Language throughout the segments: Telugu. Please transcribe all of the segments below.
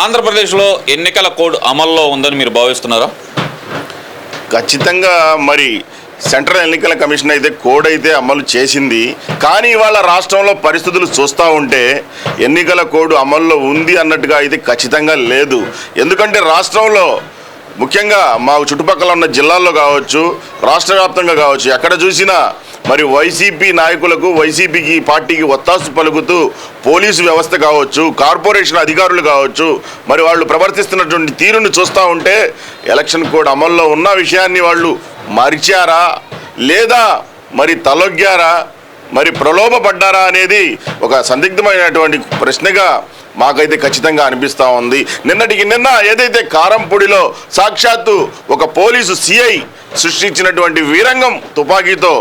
ఆంధ్రప్రదేశ్లో ఎన్నికల కోడ్ అమల్లో ఉందని మీరు భావిస్తున్నారా? ఖచ్చితంగా మరి సెంట్రల్ ఎన్నికల కమిషన్ అయితే కోడ్ అయితే అమలు చేసింది. కానీ ఇవాళ రాష్ట్రంలో పరిస్థితులు చూస్తూ ఉంటే ఎన్నికల కోడ్ అమల్లో ఉంది అన్నట్టుగా అయితే ఖచ్చితంగా లేదు. ఎందుకంటే రాష్ట్రంలో ముఖ్యంగా మా చుట్టుపక్కల ఉన్న జిల్లాల్లో కావచ్చు రాష్ట్ర వ్యాప్తంగా కావచ్చు ఎక్కడ చూసినా మరి వైసీపీ నాయకులకు వైసీపీకి పార్టీకి ఒత్తాసు పలుకుతూ పోలీసు వ్యవస్థ కావచ్చు కార్పొరేషన్ అధికారులు కావచ్చు మరి వాళ్ళు ప్రవర్తిస్తున్నటువంటి తీరును చూస్తూ ఉంటే ఎలక్షన్ కోడ్ అమల్లో ఉన్న విషయాన్ని వాళ్ళు మరిచారా? లేదా మరి తలొగ్గారా? మరి ప్రలోభపడ్డారా అనేది ఒక సందిగ్ధమైనటువంటి ప్రశ్నగా మాకైతే ఖచ్చితంగా అనిపిస్తూ ఉంది. నిన్నటికి నిన్న ఏదైతే కారంపొడిలో సాక్షాత్తు ఒక పోలీసు సిఐ సృష్టించినటువంటి వీరంగం తుపాకీతో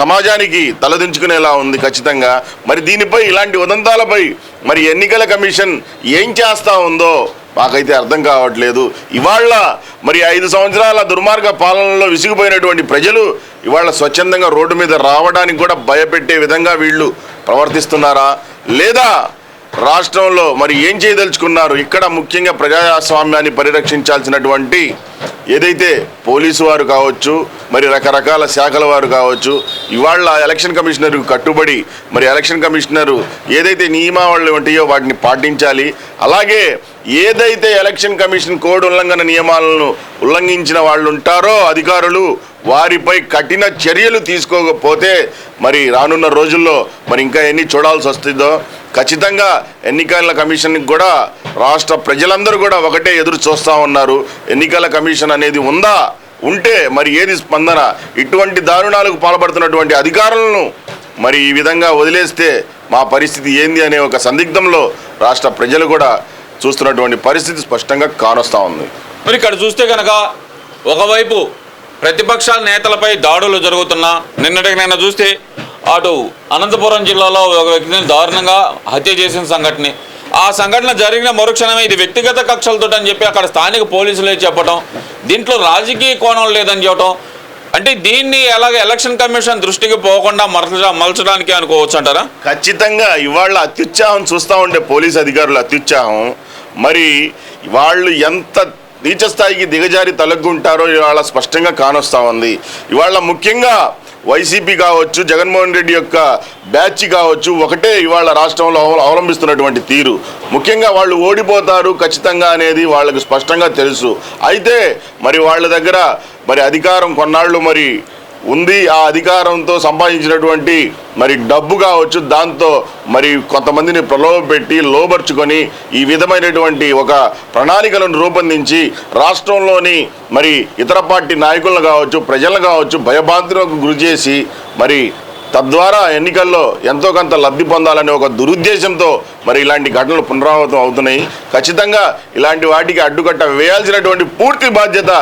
సమాజానికి తలదించుకునేలా ఉంది ఖచ్చితంగా. మరి దీనిపై ఇలాంటి ఉదంతాలపై మరి ఎన్నికల కమిషన్ ఏం చేస్తా ఉందో మాకైతే అర్థం కావట్లేదు. ఇవాళ మరి ఐదు సంవత్సరాల దుర్మార్గ పాలనలో విసిగిపోయినటువంటి ప్రజలు ఇవాళ స్వచ్ఛందంగా రోడ్డు మీద రావడానికి కూడా భయపెట్టే విధంగా వీళ్ళు ప్రవర్తిస్తున్నారా? లేదా రాష్ట్రంలో మరి ఏం చేయదలుచుకున్నారు? ఇక్కడ ముఖ్యంగా ప్రజాస్వామ్యాన్ని పరిరక్షించాల్సినటువంటి ఏదైతే పోలీసు వారు కావచ్చు మరి రకరకాల శాఖల వారు కావచ్చు ఇవాళ ఎలక్షన్ కమిషనర్కు కట్టుబడి మరి ఎలక్షన్ కమిషనరు ఏదైతే నియమావళి ఉంటాయో వాటిని పాటించాలి. అలాగే ఏదైతే ఎలక్షన్ కమిషన్ కోడ్ ఉల్లంఘన నియమాలను ఉల్లంఘించిన వాళ్ళు ఉంటారో అధికారులు వారిపై కఠిన చర్యలు తీసుకోకపోతే మరి రానున్న రోజుల్లో మరి ఇంకా ఎన్ని చూడాల్సి వస్తుందో ఖచ్చితంగా ఎన్నికల కమిషన్కి కూడా రాష్ట్ర ప్రజలందరూ కూడా ఒకటే ఎదురు చూస్తూ ఉన్నారు. ఎన్నికల కమిషన్ అనేది ఉందా? ఉంటే మరి ఏది స్పందన? ఇటువంటి దారుణాలకు పాల్పడుతున్నటువంటి అధికారులను మరి ఈ విధంగా వదిలేస్తే మా పరిస్థితి ఏంది అనే ఒక సందిగ్ధంలో రాష్ట్ర ప్రజలు కూడా చూస్తున్నటువంటి పరిస్థితి స్పష్టంగా కానొస్తూ ఉంది. మరి ఇక్కడ చూస్తే కనుక ఒకవైపు ప్రతిపక్షాల నేతలపై దాడులు జరుగుతున్నా. నిన్నటికి నిన్న చూస్తే అటు అనంతపురం జిల్లాలో ఒక వ్యక్తిని దారుణంగా హత్య చేసిన సంఘటన. ఆ సంఘటన జరిగిన మరుక్షణమే ఇది వ్యక్తిగత కక్షలతో అని చెప్పి అక్కడ స్థానిక పోలీసులే చెప్పడం దీంట్లో రాజకీయ కోణం లేదని చెప్పడం అంటే దీన్ని ఎలాగ ఎలక్షన్ కమిషన్ దృష్టికి పోకుండా మరచ మలచడానికి అనుకోవచ్చు అంటారా? ఖచ్చితంగా ఇవాళ అత్యుత్సాహం చూస్తూ ఉండే పోలీస్ అధికారులు అత్యుత్సాహం. మరి వాళ్ళు ఎంత నీచ స్థాయికి దిగజారి తలగ్గుంటారో ఇవాళ స్పష్టంగా కానొస్తా ఉంది. ఇవాళ ముఖ్యంగా వైసీపీ కావచ్చు జగన్మోహన్ రెడ్డి యొక్క బ్యాచ్ కావచ్చు ఒకటే ఇవాళ రాష్ట్రంలో అవలంబిస్తున్నటువంటి తీరు. ముఖ్యంగా వాళ్ళు ఓడిపోతారు ఖచ్చితంగా అనేది వాళ్ళకు స్పష్టంగా తెలుసు. అయితే మరి వాళ్ళ దగ్గర మరి అధికారం కొన్నాళ్ళు మరి ఉంది. ఆ అధికారంతో సంపాదించినటువంటి మరి డబ్బు కావచ్చు దాంతో మరి కొంతమందిని ప్రలోభపెట్టి లోబర్చుకొని ఈ విధమైనటువంటి ఒక ప్రణాళికలను రూపొందించి రాష్ట్రంలోని మరి ఇతర పార్టీ నాయకులను కావచ్చు ప్రజలను కావచ్చు భయభాంతులకు గురి చేసి మరి తద్వారా ఎన్నికల్లో ఎంతో కొంత లబ్ధి పొందాలనే ఒక దురుద్దేశంతో మరి ఇలాంటి ఘటనలు పునరావృతం అవుతున్నాయి. ఖచ్చితంగా ఇలాంటి వాటికి అడ్డుకట్ట వేయాల్సినటువంటి పూర్తి బాధ్యత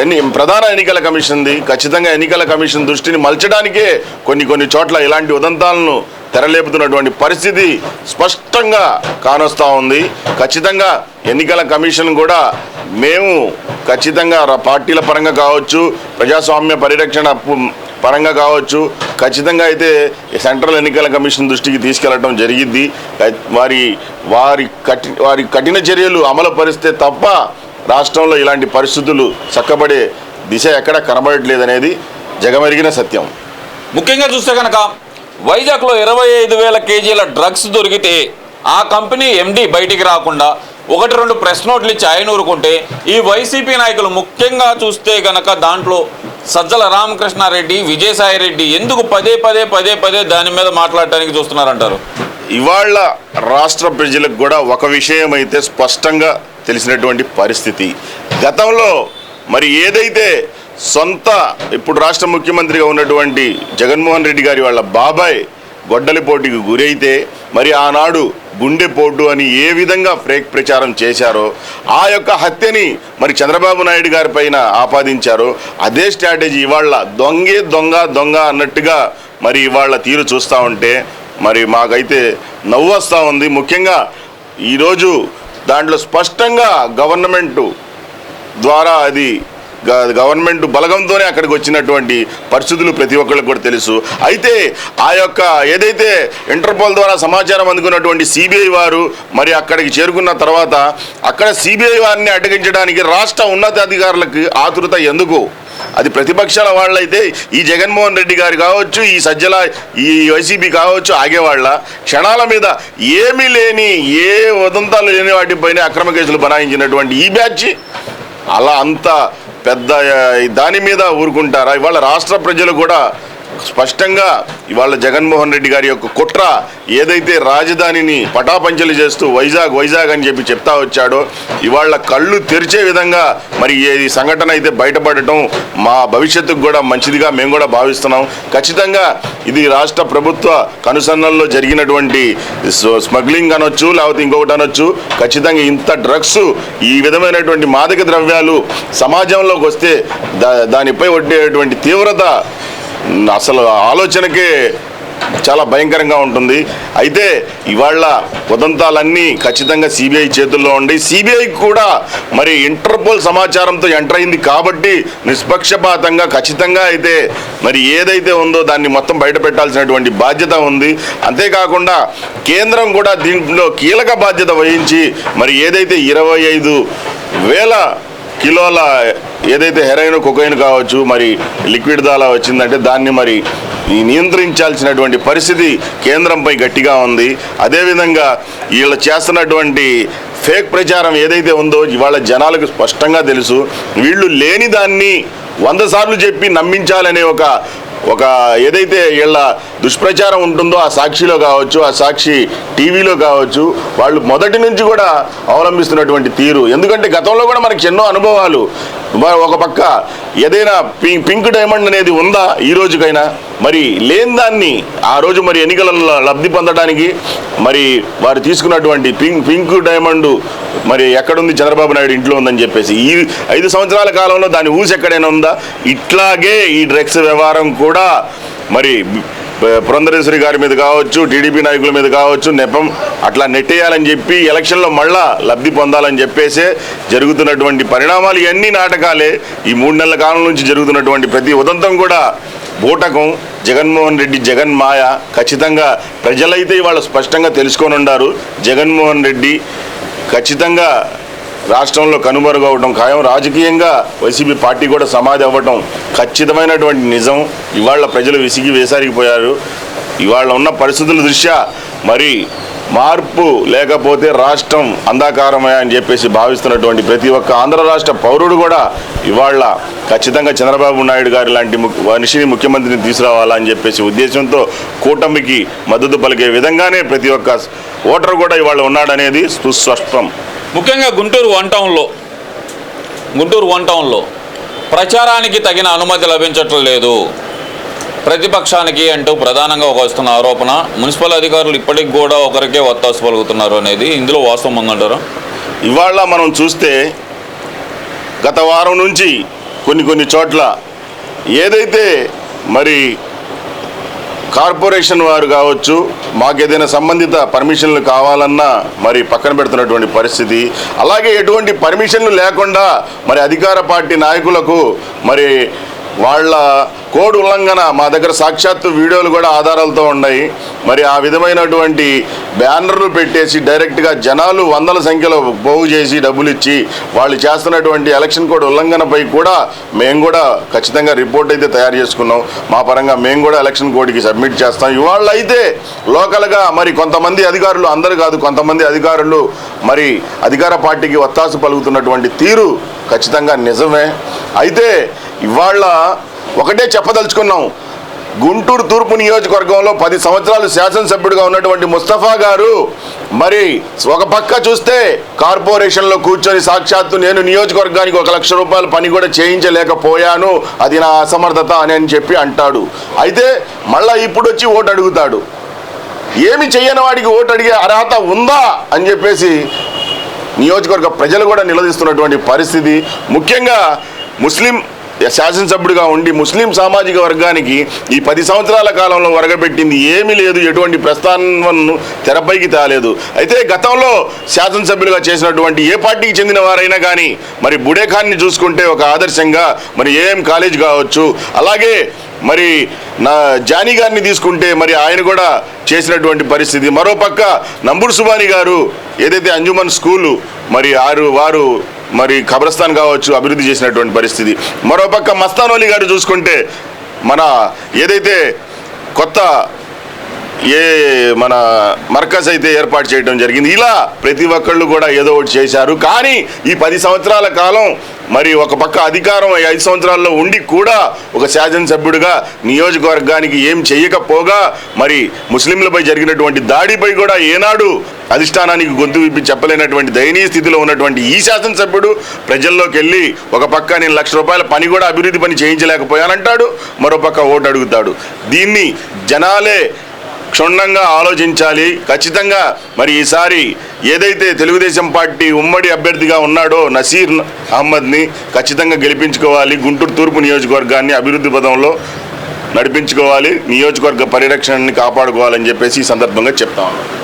ఎన్ని ప్రధాన ఎన్నికల కమిషన్ది ఖచ్చితంగా ఎన్నికల కమిషన్ దృష్టిని మలచడానికే కొన్ని కొన్ని చోట్ల ఇలాంటి ఉదంతాలను తెరలేపుతున్నటువంటి పరిస్థితి స్పష్టంగా కానొస్తూ ఉంది. ఖచ్చితంగా ఎన్నికల కమిషన్ కూడా మేము ఖచ్చితంగా పార్టీల పరంగా కావచ్చు ప్రజాస్వామ్య పరిరక్షణ పరంగా కావచ్చు ఖచ్చితంగా అయితే సెంట్రల్ ఎన్నికల కమిషన్ దృష్టికి తీసుకెళ్ళడం జరిగింది వారి వారి కఠి వారి కఠిన చర్యలు అమలు పరిస్తే తప్ప రాష్ట్రంలో ఇలాంటి పరిస్థితులు చక్కబడే దిశ ఎక్కడ కనబడట్లేదనేది జగమెరిగిన సత్యం. ముఖ్యంగా చూస్తే కనుక వైజాగ్లో ఇరవై ఐదు వేల కేజీల డ్రగ్స్ దొరికితే ఆ కంపెనీ ఎండి బయటికి రాకుండా ఒకటి రెండు ప్రెస్ నోట్లు ఇచ్చి ఆయన ఊరుకుంటే ఈ వైసీపీ నాయకులు ముఖ్యంగా చూస్తే గనక దాంట్లో సజ్జల రామకృష్ణారెడ్డి విజయసాయి రెడ్డి ఎందుకు పదే పదే పదే పదే దాని మీద మాట్లాడటానికి చూస్తున్నారంటారు? ఇవాళ రాష్ట్ర ప్రజలకు కూడా ఒక విషయం అయితే స్పష్టంగా తెలిసినటువంటి పరిస్థితి. గతంలో మరి ఏదైతే సొంత ఇప్పుడు రాష్ట్ర ముఖ్యమంత్రిగా ఉన్నటువంటి జగన్మోహన్ రెడ్డి గారి వాళ్ళ బాబాయ్ గొడ్డలిపోటుకి గురైతే మరి ఆనాడు గుండెపోటు అని ఏ విధంగా ఫ్రేక్ ప్రచారం చేశారో ఆ యొక్క హత్యని మరి చంద్రబాబు నాయుడు గారి పైన ఆపాదించారో అదే స్ట్రాటజీ ఇవాళ దొంగే దొంగ దొంగ అన్నట్టుగా మరి ఇవాళ తీరు చూస్తూ ఉంటే మరి మాకైతే నవ్వు వస్తూ ఉంది. ముఖ్యంగా ఈరోజు దాంట్లో స్పష్టంగా గవర్నమెంటు ద్వారా అది గ- గవర్నమెంట్ బలగంతోనే అక్కడికి వచ్చినటువంటి పరిస్థితులు ప్రతి ఒక్కరికి కూడా తెలుసు. అయితే ఆ యొక్క ఏదైతే ఇంటర్పోల్ ద్వారా సమాచారం అందుకున్నటువంటి సిబిఐ వారు మరి అక్కడికి చేరుకున్న తర్వాత అక్కడ సిబిఐ వారిని అటగించడానికి రాష్ట్ర ఉన్నతాధికారులకు ఆతురత ఎందుకు? అది ప్రతిపక్షాల వాళ్ళైతే ఈ జగన్మోహన్ రెడ్డి గారు కావచ్చు ఈ సజ్జల ఈ వైసీపీ కావచ్చు ఆగేవాళ్ళ. క్షణాల మీద ఏమీ లేని ఏ ఉదంతాలు లేని వాటిపైన అక్రమ కేసులు బనాయించినటువంటి ఈ బ్యాచ్ అలా అంత పెద్ద దాని మీద ఊరుకుంటారా? ఇవాళ రాష్ట్ర ప్రజలు కూడా స్పష్టంగా ఇవాళ జగన్మోహన్ రెడ్డి గారి యొక్క కుట్ర ఏదైతే రాజధానిని పటాపంచలు చేస్తూ వైజాగ్ వైజాగ్ అని చెప్పి చెప్తా వచ్చాడో ఇవాళ కళ్ళు తెరిచే విధంగా మరి ఈ సంఘటన అయితే బయటపడటం మా భవిష్యత్తుకు కూడా మంచిదిగా మేము కూడా భావిస్తున్నాం. ఖచ్చితంగా ఇది రాష్ట్ర ప్రభుత్వ కనుసన్నల్లో జరిగినటువంటి స్మగ్లింగ్ అనొచ్చు లేకపోతే ఇంకొకటి అనొచ్చు ఖచ్చితంగా ఇంత డ్రగ్స్ ఈ విధమైనటువంటి మాదక ద్రవ్యాలు సమాజంలోకి వస్తే దా దానిపై వడ్డేటువంటి తీవ్రత అసలు ఆలోచనకే చాలా భయంకరంగా ఉంటుంది. అయితే ఇవాళ ఉదంతాలన్నీ ఖచ్చితంగా సిబిఐ చేతుల్లో ఉండి సిబిఐ కూడా మరి ఇంటర్పోల్ సమాచారంతో ఎంటర్ అయింది కాబట్టి నిష్పక్షపాతంగా ఖచ్చితంగా అయితే మరి ఏదైతే ఉందో దాన్ని మొత్తం బయట పెట్టాల్సినటువంటి బాధ్యత ఉంది. అంతేకాకుండా కేంద్రం కూడా దీంట్లో కీలక బాధ్యత వహించి మరి ఏదైతే ఇరవై ఐదు వేల కిలోల ఏదైతే హెరాయిన్ కొకైన్ కావచ్చు మరి లిక్విడ్ దాలా వచ్చిందంటే దాన్ని మరి ఈ నియంత్రించాల్సినటువంటి పరిస్థితి కేంద్రంపై గట్టిగా ఉంది. అదేవిధంగా వీళ్ళు చేస్తున్నటువంటి ఫేక్ ప్రచారం ఏదైతే ఉందో ఇవాళ జనాలకు స్పష్టంగా తెలుసు. వీళ్ళు లేని దాన్ని వంద సార్లు చెప్పి నమ్మించాలనే ఒక ఒక ఏదైతే వీళ్ళ దుష్ప్రచారం ఉంటుందో ఆ సాక్షిలో కావచ్చు ఆ సాక్షి టీవీలో కావచ్చు వాళ్ళు మొదటి నుంచి కూడా అవలంబిస్తున్నటువంటి తీరు. ఎందుకంటే గతంలో కూడా మనకి ఎన్నో అనుభవాలు. ఒక పక్క ఏదైనా పింక్ డైమండ్ అనేది ఉందా ఈ రోజుకైనా? మరి లేని దాన్ని ఆ రోజు మరి ఎన్నికలలో లబ్ధి పొందడానికి మరి వారు తీసుకున్నటువంటి పింక్ పింక్ డైమండ్ మరి ఎక్కడుంది? చంద్రబాబు నాయుడు ఇంట్లో ఉందని చెప్పేసి. ఈ ఐదు సంవత్సరాల కాలంలో దాని ఊసి ఎక్కడైనా ఉందా? ఇట్లాగే ఈ డ్రగ్స్ వ్యవహారం కూడా మరి పురంధరేశ్వరి గారి మీద కావచ్చు టీడీపీ నాయకుల మీద కావచ్చు నెపం అట్లా నెట్టేయాలని చెప్పి ఎలక్షన్లో మళ్ళా లబ్ధి పొందాలని చెప్పేసే జరుగుతున్నటువంటి పరిణామాలు ఇవన్నీ నాటకాలే. ఈ మూడు నెలల కాలం నుంచి జరుగుతున్నటువంటి ప్రతి ఉదంతం కూడా బూటకం. జగన్మోహన్ రెడ్డి జగన్ మాయ. ఖచ్చితంగా ప్రజలైతే ఇవాళ స్పష్టంగా తెలుసుకొని ఉండారు. జగన్మోహన్ రెడ్డి ఖచ్చితంగా రాష్ట్రంలో కనుమరుగవడం ఖాయం. రాజకీయంగా వైసీపీ పార్టీ కూడా సమాధి అవ్వటం ఖచ్చితమైనటువంటి నిజం. ఇవాళ ప్రజలు విసిగి వేసారిపోయారు ఇవాళ ఉన్న పరిస్థితుల దృష్ట్యా మరి మార్పు లేకపోతే రాష్ట్రం అంధాకారమే అని చెప్పేసి భావిస్తున్నటువంటి ప్రతి ఒక్క ఆంధ్ర రాష్ట్ర పౌరుడు కూడా ఇవాళ ఖచ్చితంగా చంద్రబాబు నాయుడు గారి లాంటి ము- మనిషిని ముఖ్యమంత్రిని తీసుకురావాలని చెప్పేసి ఉద్దేశంతో కూటమికి మద్దతు పలికే విధంగానే ప్రతి ఒక్క ఓటర్ కూడా ఇవాళ ఉన్నాడనేది సుస్పష్టం. ముఖ్యంగా గుంటూరు వన్ టౌన్లో గుంటూరు వన్ టౌన్లో ప్రచారానికి తగిన అనుమతి లభించటం లేదు. ప్రతిపక్షానికి అంటూ ప్రధానంగా ఒక వస్తున్న ఆరోపణ మున్సిపల్ అధికారులు ఇప్పటికి కూడా ఒకరికే ఒత్తాసు పలుకుతున్నారు అనేది ఇందులో వాస్తవం ఉందంటారు? ఇవాళ మనం చూస్తే గత వారం నుంచి కొన్ని కొన్ని చోట్ల ఏదైతే మరి కార్పొరేషన్ వారు కావచ్చు మాకు ఏదైనా సంబంధిత పర్మిషన్లు కావాలన్నా మరి పక్కన పెడుతున్నటువంటి పరిస్థితి. అలాగే ఎటువంటి పర్మిషన్లు లేకుండా మరి అధికార పార్టీ నాయకులకు మరి వాళ్ళ కోడ్ ఉల్లంఘన మా దగ్గర సాక్షాత్తు వీడియోలు కూడా ఆధారాలతో ఉన్నాయి. మరి ఆ విధమైనటువంటి బ్యానర్లు పెట్టేసి డైరెక్ట్గా జనాలు వందల సంఖ్యలో పోగు చేసి డబ్బులు ఇచ్చి వాళ్ళు చేస్తున్నటువంటి ఎలక్షన్ కోడ్ ఉల్లంఘనపై కూడా మేము కూడా ఖచ్చితంగా రిపోర్ట్ అయితే తయారు చేసుకున్నాం. మా పరంగా మేము కూడా ఎలక్షన్ కోడ్కి సబ్మిట్ చేస్తాం. ఇవాళ అయితే లోకల్గా మరి కొంతమంది అధికారులు అందరు కాదు కొంతమంది అధికారులు మరి అధికార పార్టీకి ఒత్తాసు పలుకుతున్నటువంటి తీరు ఖచ్చితంగా నిజమే. అయితే ఇవాళ ఒకటే చెప్పదలుచుకున్నాం. గుంటూరు తూర్పు నియోజకవర్గంలో పది సంవత్సరాలు శాసనసభ్యుడిగా ఉన్నటువంటి ముస్తఫా గారు మరి ఒక పక్క చూస్తే కార్పొరేషన్లో కూర్చొని సాక్షాత్తు నేను నియోజకవర్గానికి ఒక లక్ష రూపాయల పని కూడా చేయించలేకపోయాను. అది నా అసమర్థత అని అని చెప్పి అంటాడు. అయితే మళ్ళీ ఇప్పుడు వచ్చి ఓటు అడుగుతాడు ఏమి చెయ్యని వాడికి ఓటు అడిగే అర్హత ఉందా అని చెప్పేసి నియోజకవర్గ ప్రజలు కూడా నిలదీస్తున్నటువంటి పరిస్థితి. ముఖ్యంగా ముస్లిం శాసనసభ్యుడిగా ఉండి ముస్లిం సామాజిక వర్గానికి ఈ పది సంవత్సరాల కాలంలో వరగబెట్టింది ఏమీ లేదు ఎటువంటి ప్రస్థానను తెరపైకి తేలేదు. అయితే గతంలో శాసనసభ్యులుగా చేసినటువంటి ఏ పార్టీకి చెందిన వారైనా కానీ మరి బుడేఖాన్ని చూసుకుంటే ఒక ఆదర్శంగా మరి ఏఎం కాలేజ్ కావచ్చు అలాగే మరి నా జానీ గారిని తీసుకుంటే మరి ఆయన కూడా చేసినటువంటి పరిస్థితి. మరోపక్క నంబూరు సుబాని గారు ఏదైతే అంజుమన్ స్కూలు మరి ఆరు వారు మరి ఖబరస్థాన్ కావచ్చు అభివృద్ధి చేసినటువంటి పరిస్థితి. మరోపక్క మస్తానోలి గారు చూసుకుంటే మన ఏదైతే కొత్త ఏ మన మర్కజ్ అయితే ఏర్పాటు చేయడం జరిగింది. ఇలా ప్రతి ఒక్కళ్ళు కూడా ఏదో ఒకటి చేశారు. కానీ ఈ పది సంవత్సరాల కాలం మరి ఒక పక్క అధికారం ఈ ఐదు సంవత్సరాల్లో ఉండి కూడా ఒక శాసనసభ్యుడిగా నియోజకవర్గానికి ఏం చేయకపోగా మరి ముస్లింలపై జరిగినటువంటి దాడిపై కూడా ఏనాడు అధిష్టానానికి గొంతు విప్పి చెప్పలేనటువంటి దయనీయ స్థితిలో ఉన్నటువంటి ఈ శాసనసభ్యుడు ప్రజల్లోకి వెళ్ళి ఒక పక్క నేను లక్ష రూపాయల పని కూడా అభివృద్ధి పని చేయించలేకపోయానంటాడు మరో పక్క ఓటు అడుగుతాడు. దీన్ని జనాలే క్షుణ్ణంగా ఆలోచించాలి. ఖచ్చితంగా మరి ఈసారి ఏదైతే తెలుగుదేశం పార్టీ ఉమ్మడి అభ్యర్థిగా ఉన్నాడో నసీర్ అహ్మద్ని ఖచ్చితంగా గెలిపించుకోవాలి. గుంటూరు తూర్పు నియోజకవర్గాన్ని అభివృద్ధి పదంలో నడిపించుకోవాలి. నియోజకవర్గ పరిరక్షణని కాపాడుకోవాలని చెప్పేసి ఈ సందర్భంగా చెప్తా ఉన్నాను